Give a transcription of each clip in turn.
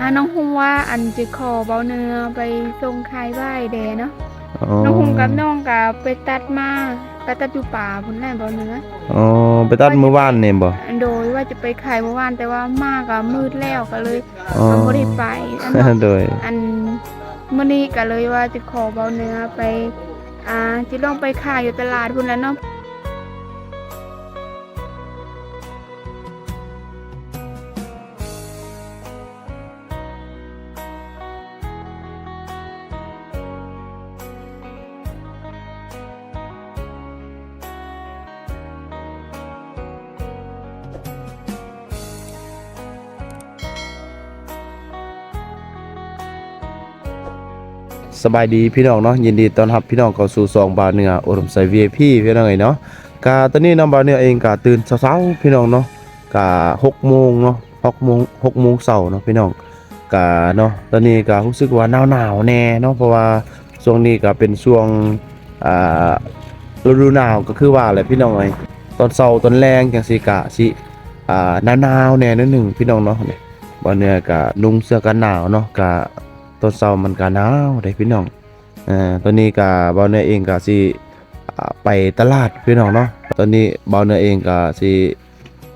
อ่าน้องฮุมว่าอันจะขอเบาเนื้อไปส่งขายไหว้แดเนาะอ๋อน้องฮุมกับน้องกับไปตัดมาไปตัดอยู่ป่าพุ่นแหละเบาเนื้ออ๋อไปตัดมื้อวานนี่บ่โดยว่าจะไปขายเมื่อวานแต่ว่ามาก็มืดแล้วก็เลยอ๋อก็บ่ได้ไปอันนั้นโดยอันมื้อนี้ก็เลยว่าจะขอเบาเนื้อไปอ่าจะลองไปขายอยู่ตลาดพุ่นแหล้วเนาะ สบายดีพี่น้องเนาะยินดีต้อนรับพี่น้องเข้าสู่ซองบาเนืออุดมใส่ VIP พี่น้องเอ้ยเนาะกะตอนนี้น้องบาเนือเองก็ตื่นเช้าๆพี่น้องเนาะกะ6โมงเนาะ6โมง6โมงเช้าเนาะพี่น้องกะเนาะตอนนี้ก็รู้สึกว่าหนาวๆแน่เนาะเพราะว่าช่วงนี้ก็เป็นช่วงอ่าฤดูหนาวก็คือว่าแหละพี่น้องเอ้ยตอนเช้าตอนแรงจังซี่กะสิอ่าหนาวๆแน่นิดหนึงพี่น้องเนาะนี่บาเนือก็นุ่งเสื้อกันหนาวเนาะกะ ตอนเช้ามันก็หนาวได้พี่น้องเอ่อตอนนี้ก็เบาเนื้อเองก็สิอ่ไปตลาดพี่น้องเนาะตอนนี้เบาเนื้อเองก็สิ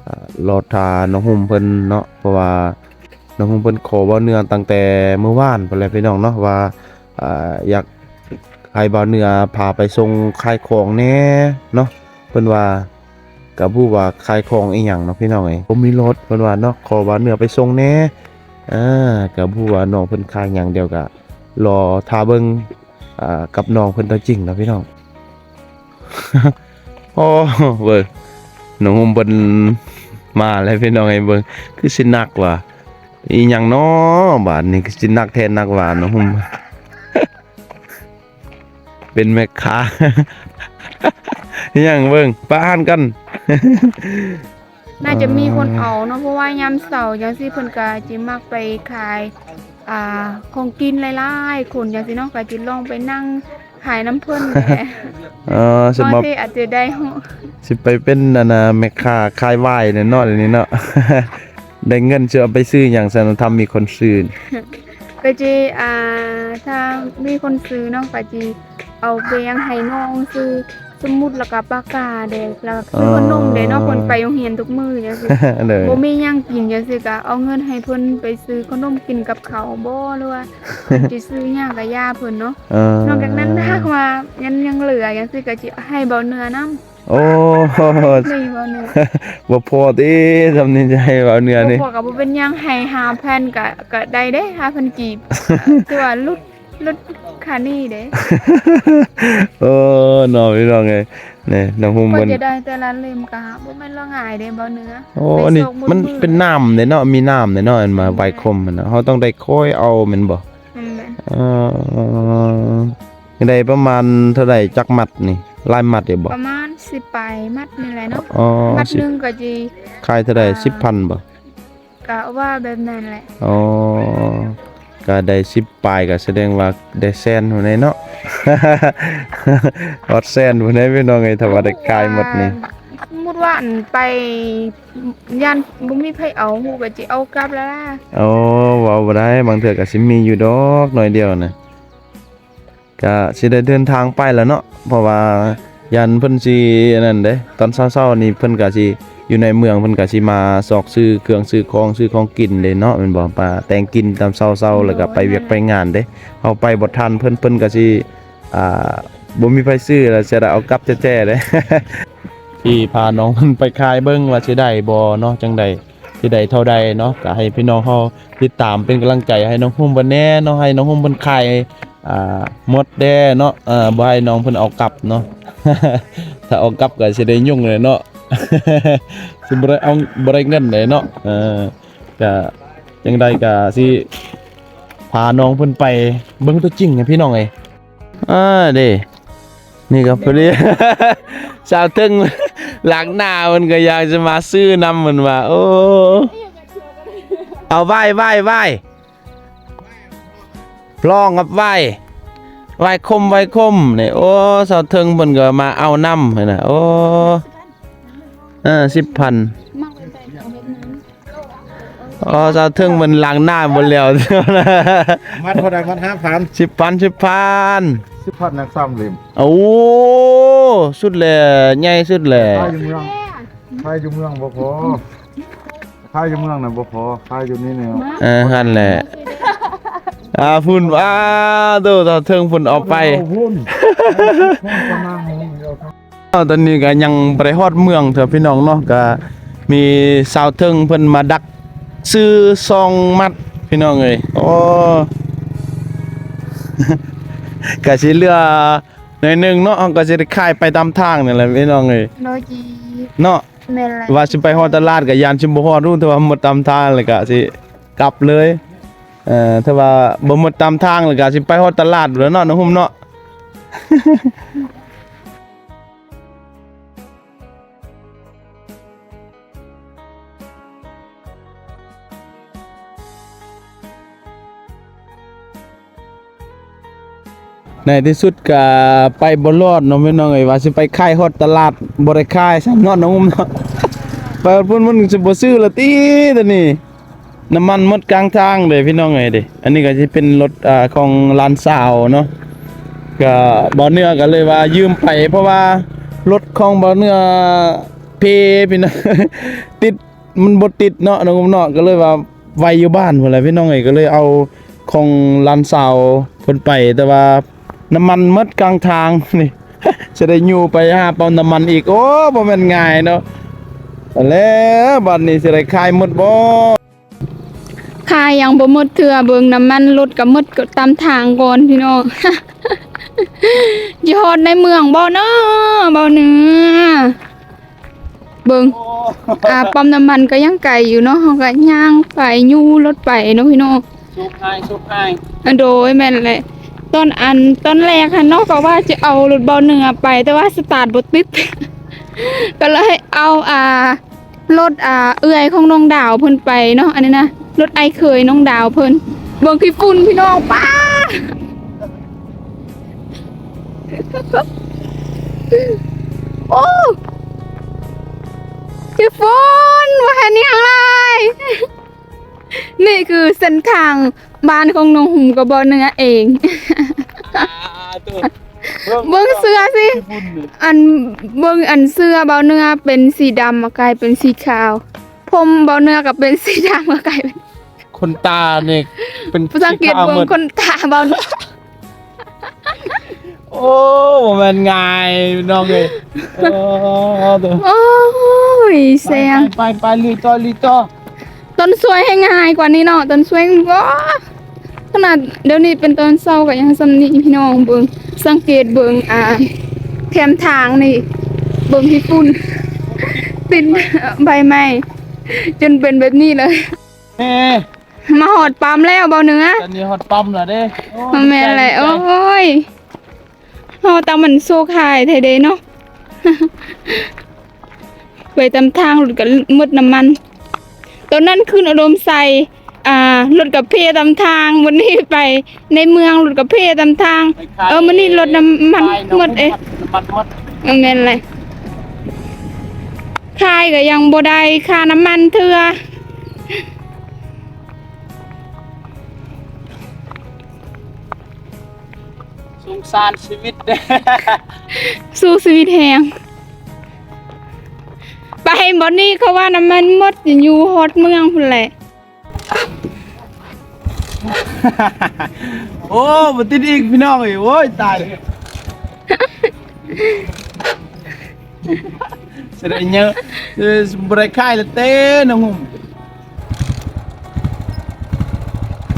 อ่รอทาน้องหุ่มเพิ่นเนาะเพราะว่าน้องหุ่มเพิ่นขอเบาเนื้อตั้งแต่เมื่อวานพุ่นแหละพี่น้องเนาะว่าอยากให้เบาเนื้อพาไปส่งขายของแน่เนาะเพิ่นว่าก็บ่ว่าขายของอีหยังเนาะพี่น้องเอ้ผมมีรถเพิ่นว่าเนาะขอเบาเนื้อไปส่งแน่ อ่ากับผู้ว่าน้องเพิ่นค้างอย่างเดียวก็รอทาเบิงอ่ากับน้องเพิ่นตัวจริงนะพี่น้องโอ้เบิ่งน้องอุ้มเพิ่นมาแล้วพี่น้องไอ้เบิ่งคือสินักว่ะอีหยังน้อบาดนี้คือสินักแทนนักหว่าน้องอุ้มเป็นแม่ค้าอีหยังเบิ่งป้านกัน น่าจะมีคนเอาเนาะเพราะว่ายามเสาร์จังซี่เพิ่นก็สิมักไปขายอ่าของกินหลายๆคนจังซี่เนาะก็สิลองไปนั่งขายน้ำเพิ่นแหละเออสิบางมาทีอาจจะได้สิไปเป็นอันน่ะแม่ค้าขายไวน์เนี่ยเนาะเดี๋ยวนี้เนาะได้เงินจะเอาไปซื้ออย่างสันทำมีคนซื้อก็จะอ่าถ้ามีคนซื้อเนาะก็จะเอาไปยังให้น้องซื้อ สมุดแล้วก็ปากกาเด็กแล้วก็ซื้อขนมเด้เนาะเพิ่นไปโรงเรียนทุกมื้อจังซี่เลยบ่มีหยังกินจังซี่ก็เอาเงินให้เพิ่นไปซื้อขนมกินกับข้าวบ่หรือว่าสิซื้อหยังก็ย่าเพิ่นเนาะเออนอกจากนั้นถ้าว่ายังยังเหลือจังซี่ก็สิให้เบาเนื้อนํโอ้นี่เบาเนื้อบ่พอติทำนี่จะให้เอาเนื้อนี่บ่พอก็บ่เป็นหยังให้5,000ก็ก็ได้เด้5,000กีบคือว่าลดลด ค่านี้เด้โอ้น้องพี่น้องเอ้ยนี่น้องหุ่มกว่าเพิ่นจะได้แต่ละเล่มก็หาบ่แม่นละง่ายเด้เบาเนื้อโอ้ไปอันนี้ส่งมันอเป็นน้ำเด้เนาะมีน้ำเด้เนาะอันมาใบคมมันน่ะเฮาต้องได้ค่อยเอาแม่นบ่นั่นแหละเอ่อได้ประมาณเท่าไหร่จักมัดนี่ลายมัดเด้บ่ประมาณ10ปลายมัดนี่แหละเนาะอ๋อมัดสิหนึงก็สิขายเท่าไหร่10,000บ่ก็ว่าแบบนั้นแหละอ๋อ ก็ได้สิบปลายก็แสดงว่าได้แสนหัวในเนาะอดแสนหัวในพี่น้องไงถ้าว่าได้กายหมดนี่สมมุติว่าอันไปย่านบ่มีไผเอาฮู้ก็สิเอากลับแล้วล่ะโอ้เว้าบ่ได้บางเทื่อก็สิมีอยู่ดอกหน่อยเดียวน่ะก็สิได้เดินทางไปแล้วเนาะเพราะว่ายันเพิ่นสิอันนั้นเด้ตอนเช้าๆนี่เพิ่นก็สิ อยู่ในเมืองเพิ่นก็สิมาซอกซื้อเครื่องซื้อของซื้อของกินเด้เนาะแม่นบ่ปลาแต่งกินตามเช้าๆแล้วก็ไปเวียกไปงานเด้เอาไปบ่ทันเพิ่นเพิ่นก็สิอ่าบ่มีไผซื้อแล้วสิได้เอากลับแจ้ๆเด้ที่พาน้องเพิ่นไปขายเบิ่งว่าสิได้บ่เนาะจังใดสิได้เท่าใดเนาะก็ให้พี่น้องเฮาติดตามเป็นกำลังใจให้น้องหุ่มเบิ่นแน่เนาะให้น้องหุ่มเพิ่นขายอ่าหมดแด้เนาะเอ่อบ่ให้น้องเพิ่นเอากลับเนาะถ้าเอากลับก็สิได้ยุ่งเลยเนาะ สิบ่ได้เอาบ่ได้เงินเลยเนาะเออก็จังใดก็สิพาน้องเพิ่นไปเบิ่งตัวจริงให้พี่น้องเอ้ยอ่าเด้นี่ก็พอดีสาวตึงหลังหน้ามันก็อยากจะมาซื้อนำมันว่าโอ้เอาไหว้ไหว้ไหว้พลองกับไหว้ไหว้คมไหว้คมเนี่ยโอ้สาวเทิงเพิ่นก็มาเอานำหั่นน่ะโอ้ เออ10,000มากไปเอาแบบนั้นอ๋อสาวเทิงมันล้างหน้าหมดแล้วมัดเท่าใดมัดห้าพันสิบพันสิบพันสิบพันนักซ้ำเหลิมโอ้สุดแหละใหญ่สุดแหละค่ายอยู่เมืองค่ายอยู่เมืองบ่พอค่ายอยู่เมืองน่ะบ่พอค่ายอยู่นี่เนี่ยเออหั่นแหละอ่าฝุ่นอ้าโตสาวเทิงฝุ่นออกไปเอาหุ้นประมาณนี้เอาครับอ้าว ตอนนี้ก็ยังบ่ไปฮอดเมืองเถอะพี่น้องเนาะก็มีสาวเทิงเพิ่นมาดัก ซื้อซองมัดพี่น้องเอ้ยโอ้ก็สิเหลือหน่อยหนึงเนาะก็สิได้ขายไปตามทางนี่แหละพี่น้องเอ้ยโลจีเนาะแม่นแหละว่าสิไปฮอดตลาดก็ยานสิบ่ฮอดรู้แต่ว่าหมดตามทางเลยก็สิกลับเลยเอ่อถ้าว่าบ่หมดตามทางเลยก็สิไปฮอดตลาดแล้วเนาะน้องหุ่มเนาะ ในที่สุดก็ไปบ่รอดเนาะพี่น้องเอ้ยว่าสิไปขายฮอดตลาดบ่ได้ขายซ้ํเนาะน้องหุ่มเนาะไปฮอดพุ่นมันสิบ่ซื้อละติตอนนี้น้ำมันหมดกลางทางเลยพี่น้องเอ้ยด้อันนี้ก็สิเป็นรถอ่าของร้านสาวเนาะก็บ่เนื้อก็เลยว่ายืมไป เพราะว่ารถของบ่เนื้อเพพี่น้องติดมันบ่ติดเนาะน้องหุ่มเนาะก็เลยว่าไว้อยู่บ้านพุ่นแหละพี่น้องเอ้ยก็เลยเอาของร้านสาวเพิ่นไปแต่ว่า น้ำมันหมดกลางทางนี่จะได้อยู่ไปหาปั๊มน้ำมันอีกโอ้บ่แม่นง่ายเนาะแล้วบัดนี้สิได้ขายหมดบ่คายยังบ่หมดเทื่อเบิ่งน้ำมันรถก็หมดก็ตามทางก่อนพี่น้องยอดในเมืองบ่เนาะบ่เนื้อเบิ่งอ่าปั๊มน้ำมันก็ยังไกลอยู่เนาะเฮาก็ย่างไปยู่รถไปเนาะพี่น้องสุกให้สุกให้อันโดยแม่นแหละ ตอนอันตอนแรกค่ะเนากว่าจะเอารถเบาเนื้อไป แต่ว่าสตาร์ทบ่ติด ก็เลยเอาอ่ารถอ่าเอื้อยของน้องดาวเพิ่นไปเนาะอันนี้นะรถไอเคยน้องดาวเพิ่นเบิ่งขี้ฝุ่นพี่น้องป้าโอ้ขี้ฝุ่นว่าเห็นยังไง นี่คือเส้นทางบ้านของน้องหุ่มกับบ่อเนื้อเองเบิ่งเสื้อสิ อันเบิ่งอันเสื้อเบาเนื้อเป็นสีดำมากลายเป็นสีขาว ผมเบาเนื้อกับเป็นสีดำมากลายเป็นคนตาเนี่ยเป็นภาษาอังกฤษสีขาวเบิ่งหมดคนตาเบาเนื้อโอ้บ่แม่นง่ายน้องเอ้ยโอ้ตัวโอ้ยเสียงไปไปลุยต่อลุยต่อ ต้นสวยให้ง่ายกว่านี้เนาะต้นสวยว้าขนาดเดี๋ยวนี้เป็นต้นเศร้าก็ยังสำนีพี่น้องเบิ่งสังเกตเบิ่งอ่าแคมทางนี่เบิ่งที่ฝุ่นติดใบไม้จนเป็นแบบนี้เลยเอ้มาหอดปั๊มแล้วเบาเนื้อตอนนี้ฮอตปั๊มแล้วเด้โอ้มันแม่นอะไรโอ้ยเฮาตามมันโซคายไทยเด้เนาะไปตามทางรถกับมดน้ำมัน ตอนนั้นขึ้นอารมณ์ใส่อ่ารถกับเพตามทางวันนี้ไปในเมืองรถกับเพตามทาง เออมันนี่รถน้ำมันหมดเอ๊ะน้ำมันหมดมันแม่นอะไรค่ายก็ยังบ่ได้ค่าน้ำมันเทื่อสงสารชีวิตเด้สู้ชีวิตแหง ไปบอนนี่เขาว่าน้ำมันหมดอยู่ฮอดเมืองพุ่นแหละ โอ้บ่ติดอีกพี่น้องเอ้ยโอ้ยตายเลยแสดงเยอะบริค่ายละเต้นงุ่ม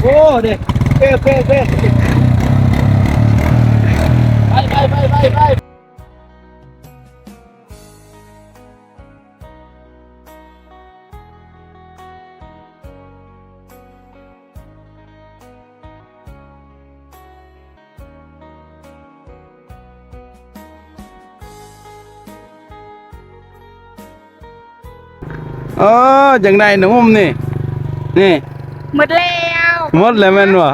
โอ้เด็กเป้เป้เป้ไป เออจังไดน้องหุ่มนี่ นี่หมดแล้วหมดแล้วแม่นบ่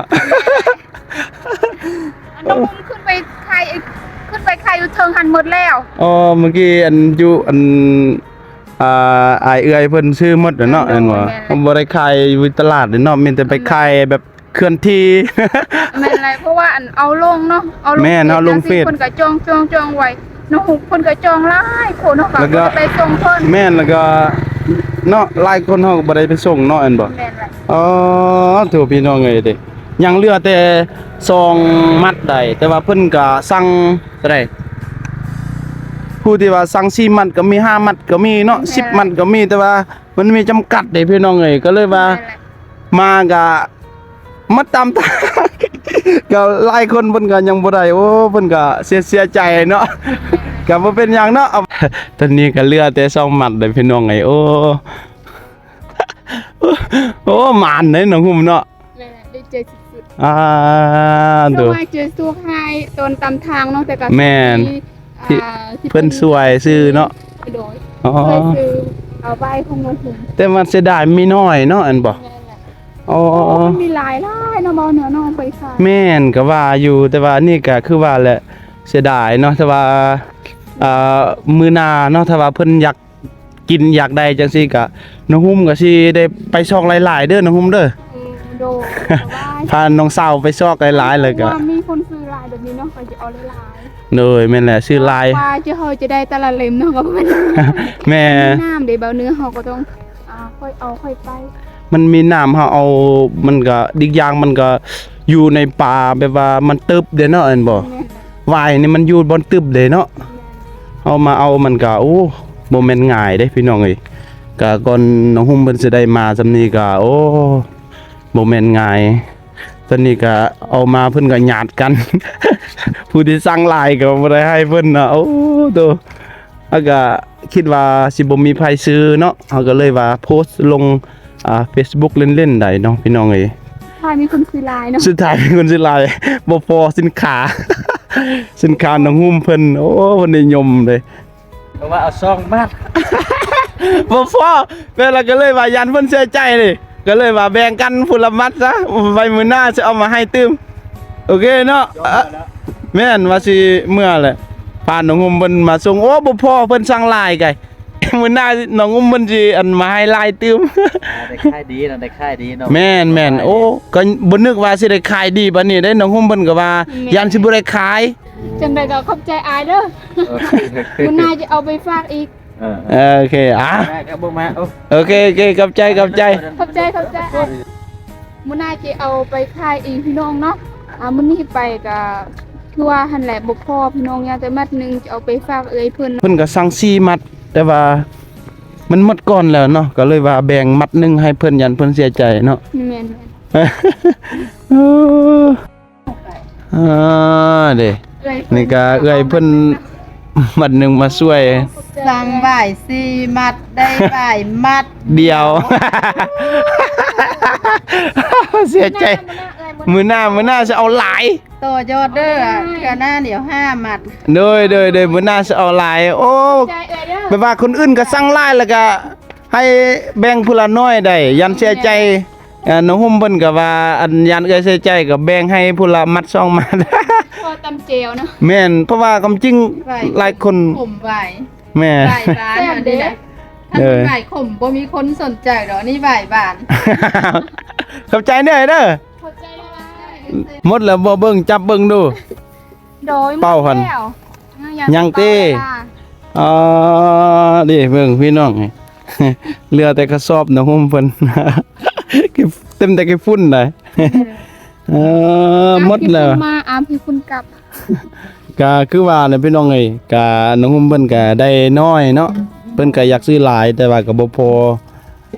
น้องมุมขึ้นไปใครขึ้นไปใครอยู่เทิงหันหมดแล้วอ๋อเมื่อกี้อันอยู่อันอ่าอายเอื้อยเพิ่นซื้อหมดแล้วเนาะแม่เห็นนบ่บ่แม่นผมบ่ได้ขายอยู่ตลาดเด้เนาะมีแต่ไปขายแบบเคลื่อนที่แม่นไรเพราะว่าอันเอาลงเนาะเอาลงแม่นเอาลงเฟซจัซี่เพิ่นก็จองจองจองไว้ น้องหุบเพิ่นก็จองหลายคนเนาะแล้วก็ก็ไปส่งเพิ่นแม่นแล้วก็เนาะหลายคนเฮาก็บ่ได้ไปส่งเนาะเห็นบ่แม่นไรอ๋อถูกพี่น้องเอ้ยเด้ยังเหลือแต่ซองมัดใดแต่ว่าเพิ่นก็สั่งเท่าใดผู้ที่ว่าสั่ง4มัดก็มี5มัดก็มีเนาะ10มัดก็มีแต่ว่ามันมีจำกัดเด้พี่น้องเอ้ยก็เลยว่า แม่นไรมาก็มาตามทาง ก็หลายคนเพิ่นก็ยังบ่ได้โอ้เพิ่นก็เสียเสียใจเนาะก็บ่เป็นหยังเนาะเอาตอนนี้ก็เหลือแต่2มัดเลยพี่น้องไอ้โอ้โอ้หมานเด้น้องหุ่มเนาะแม่นไรได้เจอสุดอ่าๆเพดูราะว่าเจอสู้ให้ตอนตามทางเนาะแต่ก็แม่นที่อ่าที่เพิ่นสวยซื้อเนาะโดยอ๋อเคยซื้อเอาไว้ของน้องหุบแต่มันเสียดายมีน้อยเนาะอันบ่แม่นไร อ๋อโอ้มันมีหลายหลายเนาะบ่เนาะน้องไปขายแม่นก็ว่าอยู่แต่ว่านี่ก็คือว่าแหละเสียดายเนาะแต่ว่าอ่ามื้อหน้าเนาะถ้าว่าเพิ่นอยากกินอยากได้จังซี่ก็น้องหุ่มก็สิได้ไปซอกหลายๆเด้อน้องหุ่มเด้ออืมโดยแต่ว่าพาน้องสาวไปซอกหลายๆเลยก็ว่ามีคนซื้อหลายแบบนี้เนาะก็จะเอาหลายโดยแม่นแหละชื่อลาย ว่าจะเฮาจะได้แต่ละเล่มเนาะก็เป็นแม่ น้ำเดี๋ยวเบาเนื้อเฮาก็ต้องอ่าค่อยเอาค่อยไป มันมีน้ำเฮาเอามันก็อีกอย่างมันก็อยู่ในป่าแบบว่ามันตึบเด้เนาะอันบ่แม่นวายนี่มันอยู่บนตึบเด้เนาะเอามาเอามันก็โอ้บ่แม่นง่ายเด้พี่น้องเอ้ยก็ก่อนน้องหุ่มเพิ่นสิได้มาซำนี้ก็โอ้บ่แม่นง่ายตอนนี้ก็เอามาเพิ่นก็ญาติกัน ผู้ที่สั่งลายก็บ่ได้ให้เพิ่นนะโอ้โตแล้วก็คิดว่าสิบ่มีไผซื้อเนาะเฮาก็เลยว่าโพสต์ลง อ่า Facebook เล่นๆได้เนาะพี่น้องเอ้ยถ้ามีคนซื้อหลายเนาะสุดท้ายเป็นคนสิลายบ่พอสินค้า สินค้าน้องหุ้มเพิ่นโอ้เพิ่นนิยมเลยเพราะว่าเอาซองมาบ่พอเวลาก็เลยว่ายันเพิ่นเสียใจเลยก็เลยว่าแบ่งกันผู้ละมัดซะไว้มื้อหน้าจะเอามาให้ตื้มโอเคเนาะอะแม่นว่าสิเมื่อแหละผ่านน้องหุ้มเพิ่นมาส่งโอ้บ่พอเพิ่นสั่งลายไก มื้อหน้าน้องหุ้มเพิ่นสิอันมาให้ลายตื้มได้ค่ายดีนะได้ค่ายดีเนาะแม่นแม่นโอ้ก็บ่นึกว่าสิได้ขายดีบัดนี้ได้น้องหุ้มเพิ่นก็ว่ายันสิบ่ได้ขายจังไดก็ขอบใจอายเด้อเออมื้อหน้าจะเอาไปฝากอีกเออเออโอเคอะได้ครับบ่มาโอ้โอเคโอเคกับใจกับใจขอบใจขอบใจอายมื้อหน้าจะเอาไปขายอีกพี่น้องเนาะอ่ามื้อนี้ไปก็คือว่าหั่นแหละบ่พอพี่น้องอยากแต่มัดหนึงจะเอาไปฝากเอ้ยเพิ่นเพิ่นก็สั่งซีมัด แต่ว่ามันหมดก่อนแล้วเนาะก็เลยว่าแบ่งมัดหนึงให้เพิ่นยันเพิ่นเสียใจเนาะ แม่นเอออ่าเด้ๆเอ้ยนี่ก็เอื้อยเพิ่นมัดหนึงมาช่วย สั่งบ่ายสี่มัดได้บ่ายมัดเดียว เสียใจ มื้อหน้ามื้อหน้าจะเอาหลาย โตยอดเด้อเทื่อหน้าเดี๋ยวห้ามัดโดยโดยโดยมื้อหน้าจะเอาหลาย โอ้ ใจเอ้ยเด้อ แบบว่าคนอื่นก็สั่งหลายแล้วก็ให้แบ่งผู้ละน้อยได้ยันเสียใจอ่าน้องหุ่มเพิ่นก็ว่าอันยันเอ้ยเสียใจก็แบ่งให้ผู้ละมัดสองมัดพอตำเจลเนาะ แม่นเพราะว่าความจริงหลายคนข่มบ่ายแม่บ่ายบานอันนี้แหละถ้าเออบ่ายข่มบ่มีคนสนใจดอกนี่บ่ายบานขอบใจเด้อเด้อพอใจแล้วหมดแล้วบ่เบิ่งจับเบิ่งดู โดยเป้าหั่นแล้วยังเต้ อ๋อดิเบิ่งพี่น้องเหลือแต่กระสอบน้องหุ่มเพิ่นเก็บเต็มแต่เก็บฝุ่นได้เออหมดแล้วอาพี่คุณมาอาพี่คุณกลับก็คือว่าเนี่ยพี่น้องเอ้ยก็น้องหุ่มเพิ่นก็ได้น้อยเนาะเพิ่นก็อยากซื้อหลายแต่ว่าก็บ่พอ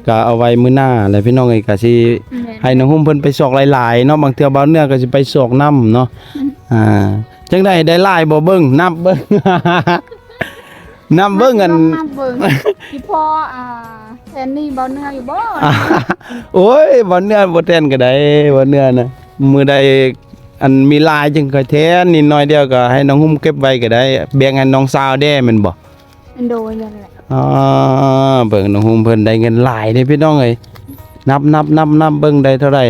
ก็เอาไว้มื้อหน้าแหละพี่น้องเอ้ยก็สิให้น้องหุ่มเพิ่นไปสอกหลายๆเนาะบางเทื่อบ่าวเนื้อก็สิไปสอกน้ำเนาะอ่าจังได๋ได้หลายบ่เบิ่งนับเบิ่ง นับเบิ่งกันลองมาเบิ่งพี่พ่ออ่าแทนนี่เบาเนื้ออยู่บ่อ่าโอ้ยบ่าวเนื้อบ่แทนก็ได้บ่าวเนื้อนะมื้อใดอันมีหลายจึงค่อยแทนนิดหน่อยเดียวก็ให้น้องหุ่มเก็บไว้ก็ได้แบ่งให้น้องสาวแด้แม่นบ่โดยนั่นแหละอ่าเบิ่งน้องหุ่มเพิ่นได้เงินหลายเด้พี่น้องเอ้ยนับนับนับนับเบิ่งได้เท่าไหร่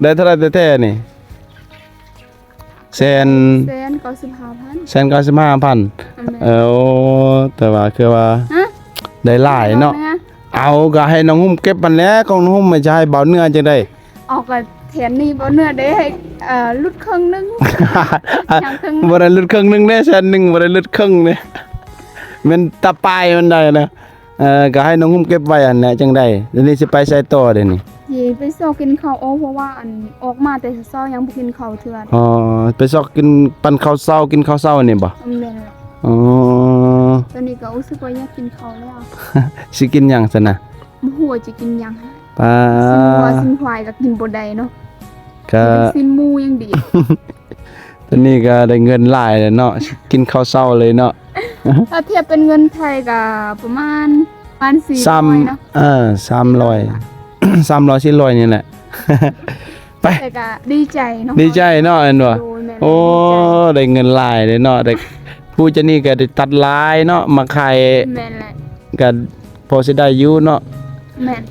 ได้เท่าไหร่แท้ๆนี่ แสนแสนเก้าสิบห้าพันแสนเก้าสิบห้าพันเออโอ้แต่ว่าคือว่าฮะได้หลายเนาะเอาก็ให้น้องหุ้มเก็บมันแหล้วของน้องหุ้มไม่ใช่เบาเนื้อจังได้ ออกกับแถนนี่บ่เนื้อได้ให้เอ่อลุดครึ่งหนึงอย่างครึ่งบ่ได้ลึดครึ่งหนึงแน่แสนหนึงบ่ได้ลึดครึ่งเนี่ยมันตะปายมันได้นะเอ่อก็ให้น้องหุ้มเก็บไว้อันแหละจังได้เดี๋ยวนี้สิไปใส่ต่อเดี๋ยวนี้ ยีไปซอกกินข้าวโอ้เพราะว่าอันออกมาแต่เช้ายังบ่กินข้าวเทื่ออ๋อไปซอกกินปันข้าวเช้ากินข้าวเช้านี่บ่อำแม่นแหละอ๋อตอนนี้ก็รู้สึกว่าอยากกินข้าวแล้วสิกินหยังซะนะบ่ฮู้ว่าจะกินหยังปลาสินวัวสินควายก็กินบ่ได้เนาะก็เป็นสินหมูยังดีตอนนี้ก็ได้เงินหลายแล้วเนาะสิกินข้าวเช้าเลยเนาะถ้าเทียบเป็นเงินไทยก็ประมาณประมาณซ้ำ400เนาะเออ300 300 400นี่แหละ ไปแต่ก็ดีใจเนาะดีใจเนาะเห็นบ่โดยแม่นโอ้ดีใจได้เงินหลายเลยเนาะได้ผู้เจะนี่ก็ได้ตัดลายเนาะมาขายแม่นแหละก็พอสิได้อยู่เนาะแม่น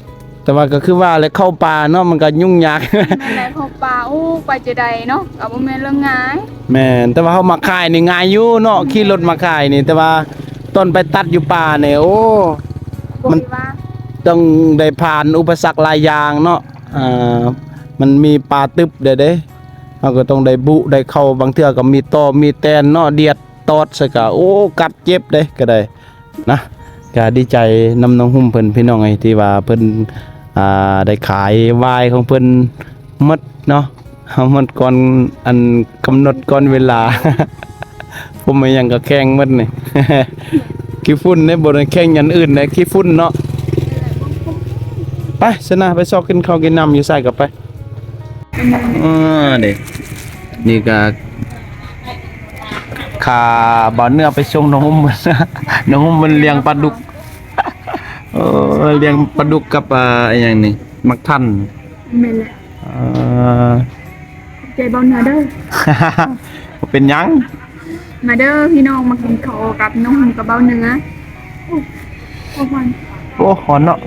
แต่ว่าก็คือว่าเลยเข้าป่าเนาะมันก็ยุ่งยากแม่นแหละของปลาโอ้ไปจะได้เนาะก็บ่แม่นเรื่องง่ายแม่นแต่ว่าเขามาขายนี่ง่ายอยู่เนาะขี่รถมาขายนี่ แต่ว่าต้นไปตัดอยู่ป่าเนี่ยโอ้บ่มันได้ว่า ต้องได้ผ่านอุปสรรคหลายอย่างเนาะอ่ามันมีป่าตึบเด้เด้เราก็ต้องได้บุได้เข้าบางเทื่อก็มีตอมีแตนเนาะเดียดตอดซะก็โอ้กัดเจ็บเด้ก็ได้นะก็ดีใจนำน้องหุ่มเพิ่นพี่น้องไอ้ที่ว่าเพิ่นอ่าได้ขายวายของเพิ่นหมดเนาะเอาหมดก่อนอันกำหนดก่อนเวลา ผมไม่ยังก็แข่งมดนี่ขี้ฝุ่นเนี่ยบ่ได้แข่งอย่างอื่นนะขี้ฝุ่นเนาะ ไปสนะไปซอกกินข้าวกินน้ำอยู่ใส่กับไปอ่าเด็นี่ก็ขาบ่าวเนื้อไปส่งน้องหุ้มมันน้องหุ้มมันเลี้ยงปลาดุกเออเลี้ยงปลาดุกกับอ่าอหย่างนี้มักทันแม่นแหละอ่าใจเบาเนื้อเด้อ เป็นหยัง มาเด้อพี่น้องมากินข้าวกับน้องหุ่นกับเบาเนื้อโอ้โอ้วันโอ้หอนเนาะ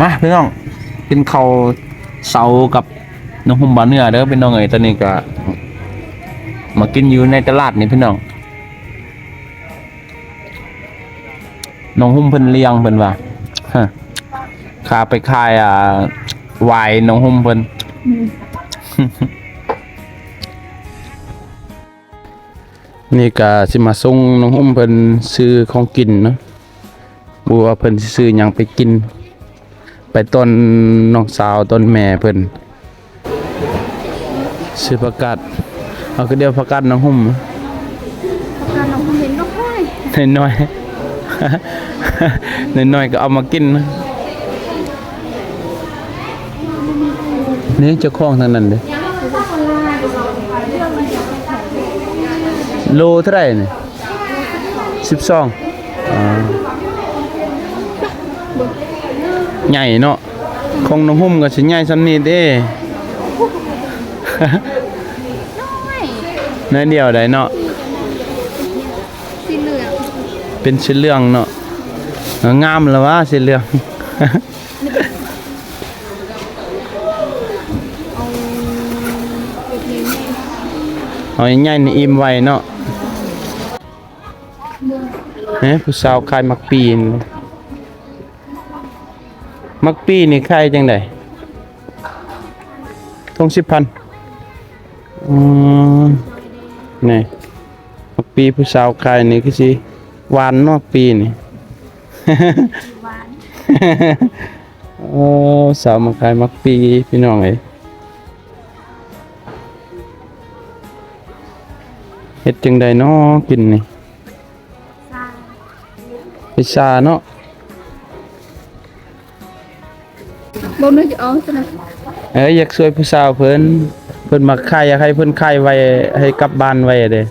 มาพี่น้องกินข้าวเสากับน้องหุ้มบ่าวเนื้อเด้อพี่น้องเอ้ยตอนนี้ก็มากินอยู่ในตลาดนี่พี่น้องน้องหุ้มเพิ่นเลี้ยงเพิ่นว่าฮะขาไปขายอ่าวายน้องหุ้มเพิ่นนี่ก็สิมาส่งน้องหุ้มเพิ่นซื้อของกินเนาะบ่ว่าเพิ่นซื้อหยังไปกิน ไปต้นน้องสาวต้นแม่เพิ่นซื้อผักกาดเอาก็เดียวผักกาดน้องหุ้มการน้องหุ่นเห็นก็ค่อยน้อยๆน้อยๆก็เอามากินนะนี่เจ้าของทางนั้นเด้โลเท่าไหร่นี่สิบสองอ่า ใหญ่เนาะของน้องหุ่มก็สิใหญ่ซำนี้เด้น้อยเดียวได้เนาะสีเหลืองเป็นสีเหลืองเนาะงามแล้วว่าสีเหลืองเอาง่ายๆนี่อิ่มไว้เนาะเฮ้ผู้สาวขายมักปีน มักปีนี่ขายจังไดทงสิบพันอืมนี่มักปีผู้สาวขายนี่คือสิหวานเนาะปีนี่ หวานโอ้สาวมาขายมักปีพี่น้องเอ้ยเฮ็ดจังใดเนาะกินนี่ซาพิซซ่าเนาะ บ่นึกจะเอาซะนะเอ้ยอยากช่วยผู้สาวเพิ่นเพิ่นมาขายอยากให้เพิ่นขายไว้ให้กลับบ้านไว้เด้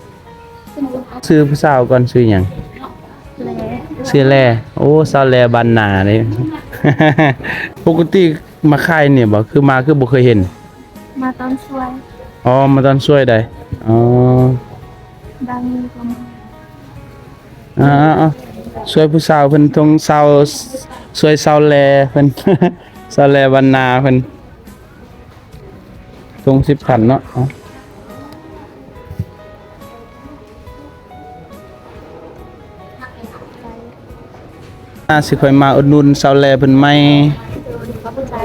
ซื้อผู้สาวก่อนซื้อหยังแลซื้อแลโอ้สาวแลบ้านนานี่ปกติมาขายเนี่ยบ่คือมาคือบ่เคยเห็น มาตอนช่วยอ๋อมาตอนช่วยได้อ๋อดังกำอ่าๆช่วยผู้สาวเพิ่นทงสาวช่วยสาวแลเพิ่น สาวแลบ้านนาเพิ่นทง10พันเนาะเอาสิค่อยมาอุดหนุนสาวแลเพิ่นใหม่ขอบใจ